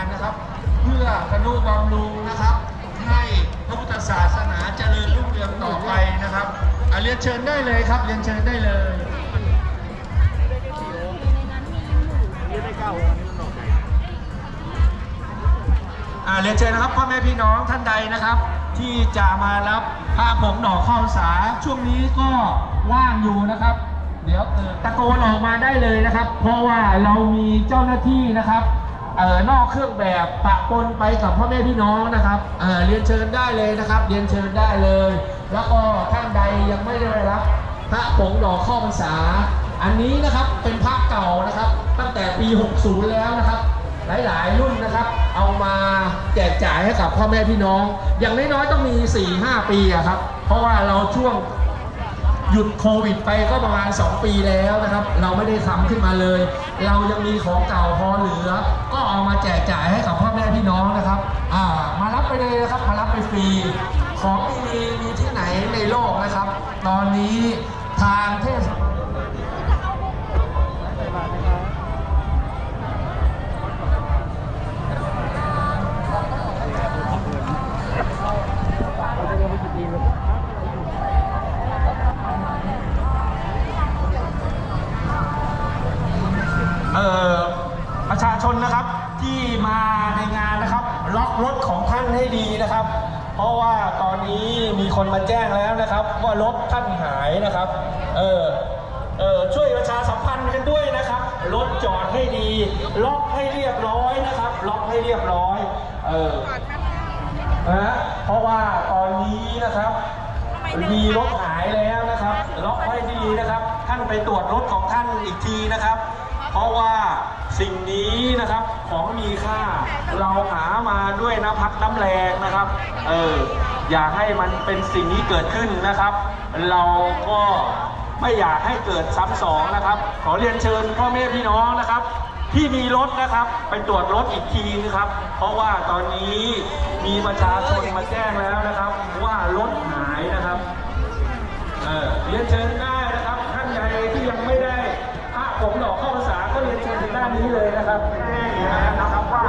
านนะครับ เพื่อกระนุบำรุงนะครับ ให้พระพุทธศาสนาเจริญรุ่งเรืองต่อไปนะครับอะเรียนเชิญได้เลยครับเรียนเชิญได้เลยอาเรียนเชิญนะครับพ่อแม่พี่น้องท่านใดนะครับ ที่จะมารับผ้าผงดอกข้าวสาช่วงนี้ก็ว่างอยู่นะครับ เดี๋ยวตะโกนออกมาได้เลยนะครับ เพราะว่าเรามีเจ้าหน้าที่นะครับ เออนอกเครื่องแบบปะปนไปกับพ่อแม่พี่น้องนะครับเออเรียนเชิญได้เลยนะครับ เรียนเชิญได้เลย แล้วก็ท่านใดยังไม่ได้รับพระผงดอกข้าวพรรษา อันนี้นะครับเป็นพระเก่านะครับ ตั้งแต่ปี 60 แล้วนะครับ หลายๆ รุ่นนะครับ เอามาแจกจ่ายให้กับพ่อแม่พี่น้อง อย่างน้อยๆต้องมี 4-5 ปีอะครับ เพราะว่าเราช่วง หยุดโควิดไปก็ประมาณ 2 ปีแล้วนะครับ เราไม่ได้ทำขึ้นมาเลย เรายังมีของเก่าพอเหลือ ก็เอามาแจกจ่ายให้กับพ่อแม่พี่น้องนะครับอ่ามารับไปเลยนะครับมารับไปฟรีของมีมีที่ไหนในโลกนะครับ ตอนนี้ทางเทศ ประชาชนนะครับที่มาในงานนะครับ ล็อกรถของท่านให้ดีนะครับ เพราะว่าตอนนี้มีคนมาแจ้งแล้วนะครับ ว่ารถท่านหายนะครับ เออเออช่วยประชาสัมพันธ์กันด้วยนะครับรถจอดให้ดี ล็อกให้เรียบร้อยนะครับ ล็อกให้เรียบร้อย เออนะเพราะว่าตอนนี้นะครับมีรถหายแล้วนะครับ ล็อกไว้ดีนะครับ ท่านไปตรวจรถของท่านอีกทีนะครับ เพราะว่าสิ่งนี้นะครับของมีค่าเราหามาด้วยน้ำพักน้ำแรงนะครับ เอออย่าให้มันเป็นสิ่งนี้เกิดขึ้นนะครับ เราก็ไม่อยากให้เกิดซ้ำสองนะครับ ขอเรียนเชิญพ่อแม่พี่น้องนะครับที่มีรถนะครับ ไปตรวจรถอีกทีนะครับ เพราะว่าตอนนี้มีประชาชนมาแจ้งแล้วนะครับ ว่ารถหายนะครับเออเรียนเชิญได้นะครับท่านใดที่ยังไม่ได้พระผมดอกเข้า เรียนเชิญทางด้านนี้เลยนะครับแจ้งอยู่นะครับว่า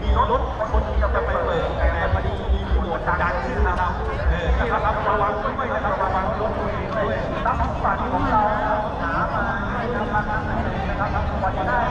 มีรถรถคนจะไปเปิดแต่พอดีมีตรวจดังขึ้นนะครับเออนะครับระวังด้วยนะครับระวังรถตัวเองด้วยตั้งฝันของเราหามาให้นะครับนะครับวันนี้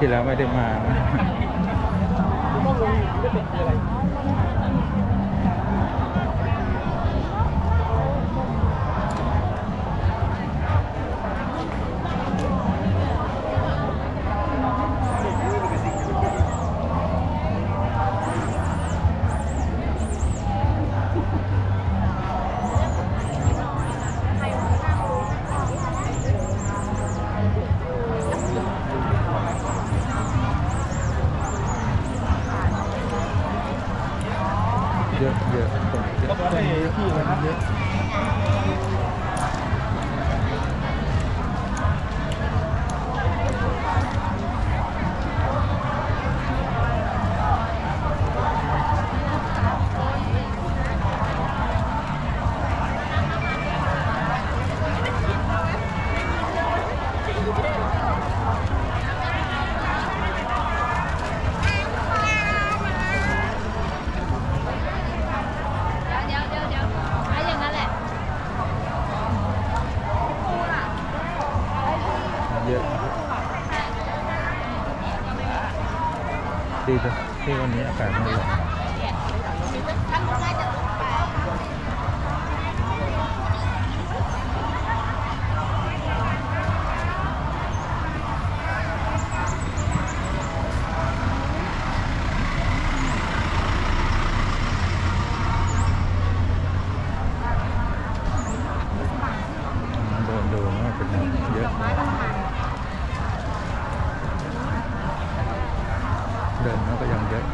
ที่แล้วไม่ได้มา ดีจังที่วันนี้อากาศไม่ร้อน เดินดูว่าเป็นยังไงเยอะมากเดินแล้วก็ยังเยอะ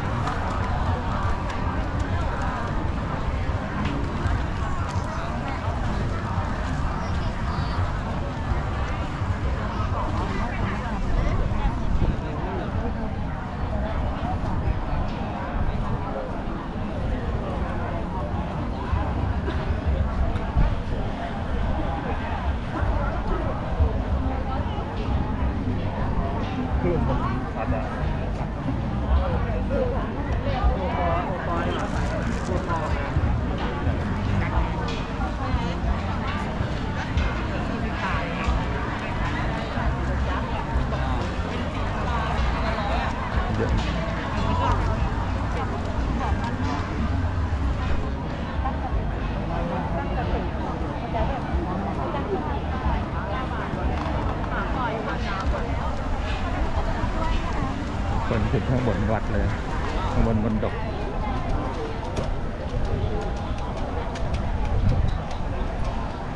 คลื่นมันพัดอะเยอะ คนถึงข้างบนวัดเลย ข้างบนบนดก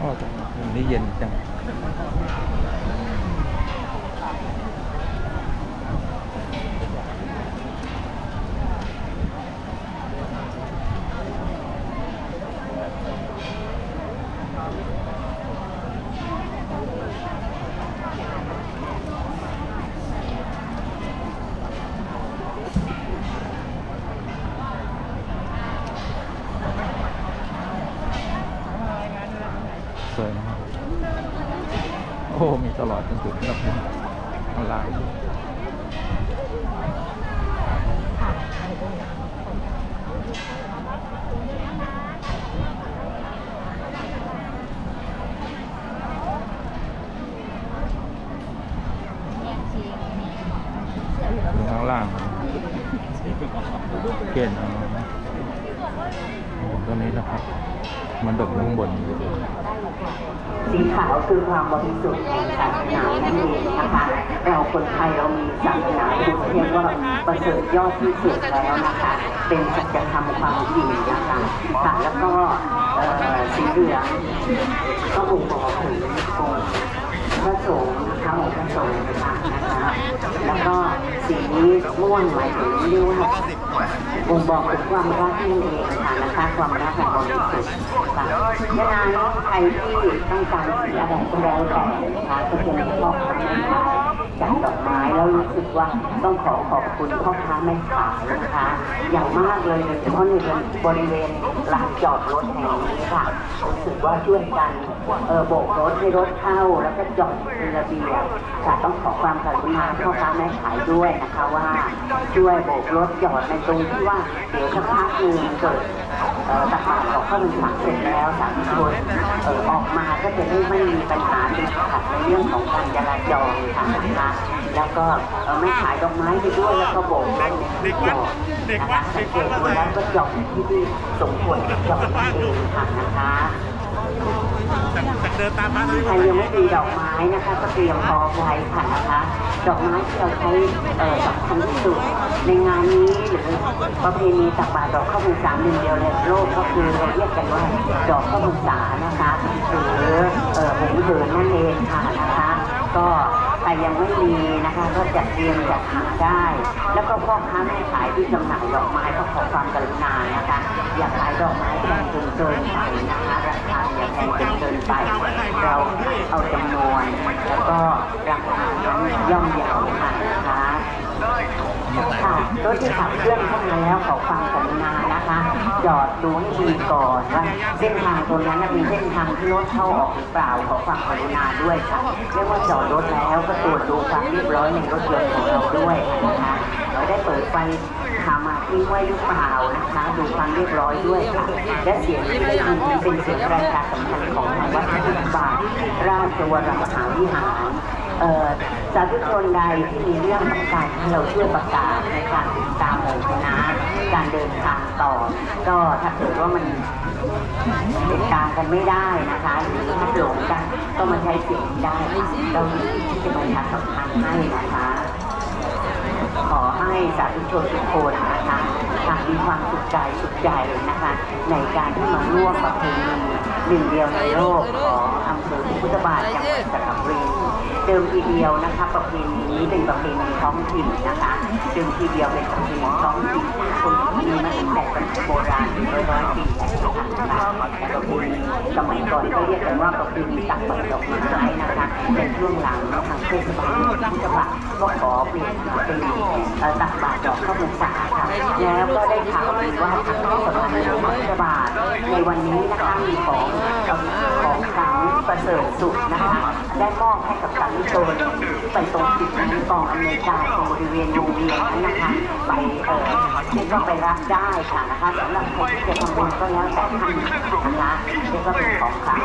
อ้อวันนี้เย็นจัง สวยนะครับโอ้ มีตลอดจนถึงแบบข้างล่าง อยู่ข้างล่างเกณฑ์เอาตัวนี้นะครับ มันดกอยู่ข้างบน สีขาวคือความ บริสุทธิ์แห่งศาสนานั่นเองนะคะเราคนไทยเรามีศาสนาพุทธเรียกว่าประเสริฐยอดที่สุดแล้วนะคะเป็นสัจธรรมความจริงนะคะค่ะแล้วก็สีเหลืองก็บ่งบอกถึงค์พระสงฆ์ นะคะองพระสงฆ์ค่ะนะคะแล้วก็สีม่วงหมายถึงเรียกว่าบ่งบอกถึงความรักนั่นเองค่ะนะคะความรักแบบบริสุทธิ์ค่ะดังนั้นใครที่ต้องการสีอะไรก็แล้วแต่นะคะก็จะมีพ่อค้าแม่ขายจัดดอกไม้แล้วรู้สึกว่าต้องขอขอบคุณพ่อค้าแม่ขายนะคะอย่างมากเลยโดยเฉพาะในบริเวณลานจอดรถแห่งนี้ค่ะรู้สึกว่าช่วยกันเออโบกรถให้รถเข้าแล้วก็จอดเป็นระเบียค่ะต้องขอความกรุณาพ่อค้าแม่ขายด้วยนะคะว่าช่วยโบกรถจอดในตรงที่ว่าเดี๋ยวสักพักหนึ่งเกิดตักบาตรของข้าวมันสักเสร็จแล้วสามคนออกมาก็จะได้ไม่มีปัญหาติดขัดในเรื่องของการจราจรค่ะนะคะแล้วก็ไม่ขายดอกไม้ไปด้วยแล้วก็โบกรถในที่จอดนะคะสังเกตดูแล้วก็จอดที่ที่สมควรจะจอดนั่นเองค่ะนะคะ ใครยังไม่มีดอกไม้นะคะก็เตรียมพร้อมไว้ค่ะนะคะ ดอกไม้ที่เราใช้สำคัญที่สุดในงานนี้หรือประเพณีตักบาตรดอกข้าวพรรษาหนึ่งเดียวในโลกก็คือเราเรียกกันว่าดอกข้าวพรรษานะคะหรือหงส์เหินนั่นเองค่ะนะคะ ก็ รยังไม่มีนะคะ ก็จัดเตรียมจัดหาได้ แล้วก็พ่อค้าแม่ขายที่จำหน่ายดอกไม้ก็ขอความกรุณานะคะ อย่าขายดอกไม้แพงจนเกินไปนะคะราคาอย่าแพงจนเกินไป เราเอาจำนวน แล้วก็ราคาย่อมเยา ค่ะรถที่ขับเคลื่อนเข้ามาแล้วขอความกรุณานะคะ จอดดูให้ดีก่อนว่าเส้นทางตรงนั้นน่ะเป็นเส้นทางที่รถเข้าออกหรือเปล่าขอความกรุณาด้วยค่ะเรียกว่าจอดรถแล้วก็ตรวจดูความเรียบร้อยในรถยนต์ของเราด้วยนะคะเราได้เปิดไฟพามาทิ้งไว้หรือเปล่านะคะดูความเรียบร้อยด้วยค่ะและเสียงที่ได้ยินเป็นเสียงประชาสัมพันธ์ของทางวัดพระพุทธบาทราชวรมหาวิหารเอ่อาธุชนใดที่มีเรื่องต้องการให้เราช่วยประกาศในการติดตามหมู่คณะการเดินทางต่อ ก็ถ้าเกิดว่ามันติดตามกันไม่ได้นะคะหรือถ้าหลงกันก็มาใช้เสียงได้ค่ะเรายินดีที่จะประชาสัมพันธ์ให้นะคะ ขอให้สาธุชนทุกคนนะคะหากมีความสุขใจสุขใจนะคะ ในการที่มาร่วมประเพณีหนึ่งเดียวในโลกของอำเภอพุทธบาทจังหวัดสระบุรี เดิมทีเดียวนะคะ ประเพณีนี้เป็นประเพณีท้องถิ่นนะคะเดิมทีเดียวเป็นประเพณีท้องถิ่นคนที่มีมาตั้งแต่สมัยโบราณร้อยร้อยปีแล้วนะคะประเพณีสมัยก่อนก็เรียกกันว่าประเพณีตักบาตรดอกไม้นะคะในช่วงหลังทางเทศบาลพุทธบาทก็ขอเปลี่ยนมาเป็นตักบาตรดอกข้าวมันสาค่ะแล้วก็ได้ข่าวว่าทางเทศบาลพุทธบาทในวันนี้นะคะมีของของ ประเสริฐสุขนะคะได้มอบให้กับสาธุชนไปตรงจุดนั้นกองอำนวยการตรงบริเวณโรงเรียนนั้นนะคะไปเอ่อที่ก็ไปรับได้ค่ะนะคะสำหรับครที่จะทำบุญก็แล้วแต่ท่านนะคะนี่ก็เป็นของขลัง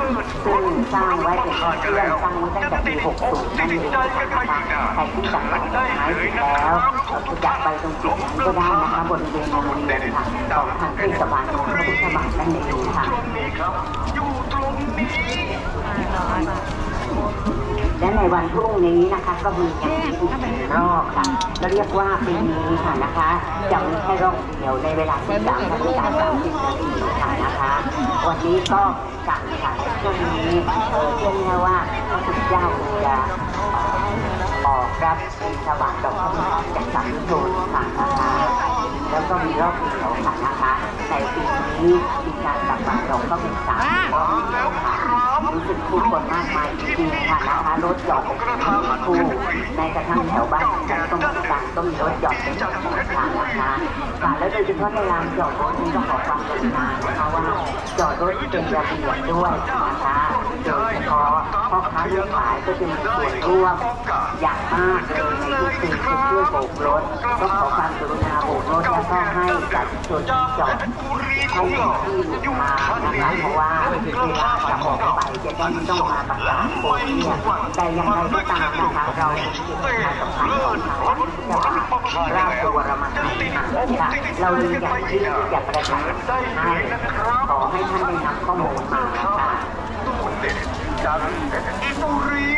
ซึ่งสร้างไว้เป็นเพื่อนสร้างไว้ตั้งแต่ปี60นั่นเองนะคะใครที่ตักบาตรดอกไม้เสร็จแล้วก็จะไปตรงจุดนั้นก็ได้นะคะบริเวณโรงเรียนค่ะของทางเทศบาลของพระพุทธบาทนั่นเองค่ะ และในวันพรุ่งนี้นะคะก็มีการอีกหนึ่งรอบค่ะเราเรียกว่าปีนี้ค่ะนะคะจะมีแค่รอบเดียวในเวลา 13นาฬิกา30นาทีค่ะนะคะ วันนี้ก็กันค่ะช่วงนี้เออช่วงนี้ว่าพระพุทธเจ้าจะออกรับสว่างดอกข้าวจากสามโซนค่ะนะคะ แล้วก็มีรอบเดียวค่ะนะคะในปีนี้มีการตักบาตรดอกข้าวเป็นสามรอบเดียวค่ะรู้สึกผู้คนมากมายจริงๆค่ะนะคะรถจอดเป็นคู่ในกระทั่งแถวบ้านฉันก็เหมือนกันก็มีรถจอดเป็นคู่ค่ะนะคะค่ะแล้วโดยเฉพาะในลานจอดรถนี้ก็ขอความกรุณานะคะว่าจอดรถที่เป็นระเบียบด้วยนะคะ โดยเฉพาะพ่อค้าแม่ขายก็จะมีส่วนร่วมอย่างมากเลยในทุกปีที่ช่วยโบกรถก็ขอความกรุณาโบกรถแล้วก็ให้จัดชนที่จอดให้ที่หลุดมานะคะเพราะว่าเวลาจะออกไปจะได้ไม่ต้องมาประกาศโบกเนี่ยแต่ย่างไรก็ตามนะคะเราเป็นจิตอาสาสมัครของทางวัดพุทธบาทราชวรมหาวิหารค่ะเรามีอย่างที่จะประชาสัมพันธ์ให้ขอให้ท่านได้นำข้อมูลมาค่ะ จากเพชรบุรี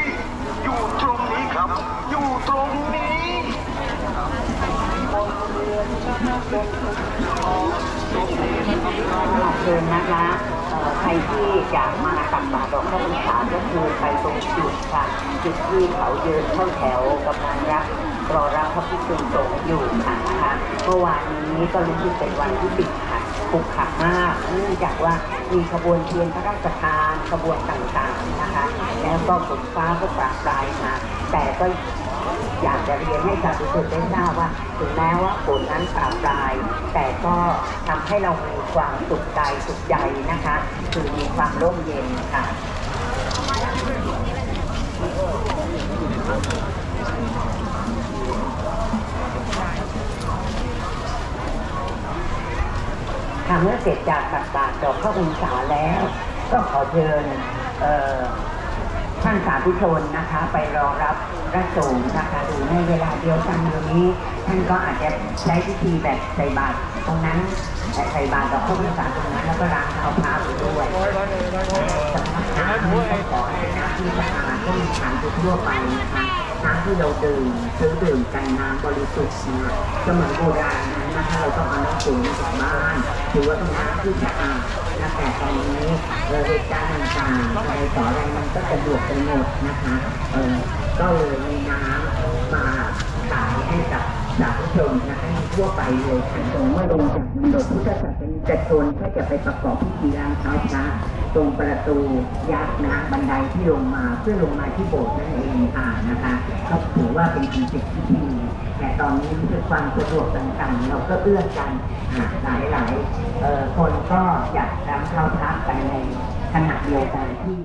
อยู่ตรงนี้ครับ อยู่ตรงนี้เชิญนะคะใครที่จะมาตักบาตรดอกข้าวพรรษาก็คือไปตรงจุดค่ะ จุดที่เขาเดินเข้าแถวกำลังรับรอรับพระภิกษุสงฆ์อยู่ค่ะนะคะเมื่อวานนี้ก็รู้สึกเป็นวันที่ติดขัดขุกขักมากเนื่องจากว่ามีขบวนเทียนพระราชทาน ขบวนต่างๆนะคะ แล้วก็ฝนฟ้าก็ปราปรายมา แต่ก็อยากจะเรียนให้สาธุชนได้ทราบว่า ถึงแม้ว่าฝนนั้นปราปราย แต่ก็ทำให้เรามีความสุขใจสุขใจนะคะ คือมีความร่มเย็นค่ะทำเมื่อเสร็จจากตักบาตรดอกข้าวพรรษาแล้ว ก็ขอเชิญท่านสาธุชนนะคะ ไปรอรับพระสงฆ์นะคะหรือในเวลาเดียวกันตรงนี้ท่านก็อาจจะใช้พิธีแบบใส่บาตรตรงนั้นแต่ใส่บาตรดอกข้าวพรรษาตรงนั้นแล้วก็ล้างเท้าพระไปด้วยสำหรับน้ำนี้ก็ขอให้น้ำที่สะอาดก็มีฐานทั่วไปนะคะน้ำที่เราดื่มซื้อดื่มกันน้ำบริสุทธิ์นะสมัยโบราณนั้น นะคะเราต้องเอาน้ำสูงมาจากบ้านถือว่าเป็นน้ำที่สะอาดและแต่ตอนนี้เหตุการณ์ต่างๆอะไรต่ออะไรมันก็สะดวกไปหมดนะคะเออก็เลยมีน้ำมาขายให้กับสาธุชนนะคะทั่วไปเลยค่ะตรงเมื่อลงจากมณฑลพุทธศาสนิกชนก็จะไปประกอบพิธีล้างเท้าพระตรงประตูยักษ์นะบันไดที่ลงมาเพื่อลงมาที่โบสถ์นั่นเองค่ะนะคะก็ถือว่าเป็นคอนเซ็ปต์ที่ดี ตอนนี้คือความสะดวกต่างๆ เราก็เอื้อกันหลายหลายๆคนก็อยากนำเท้าพักไปในขณะเดียวกันที่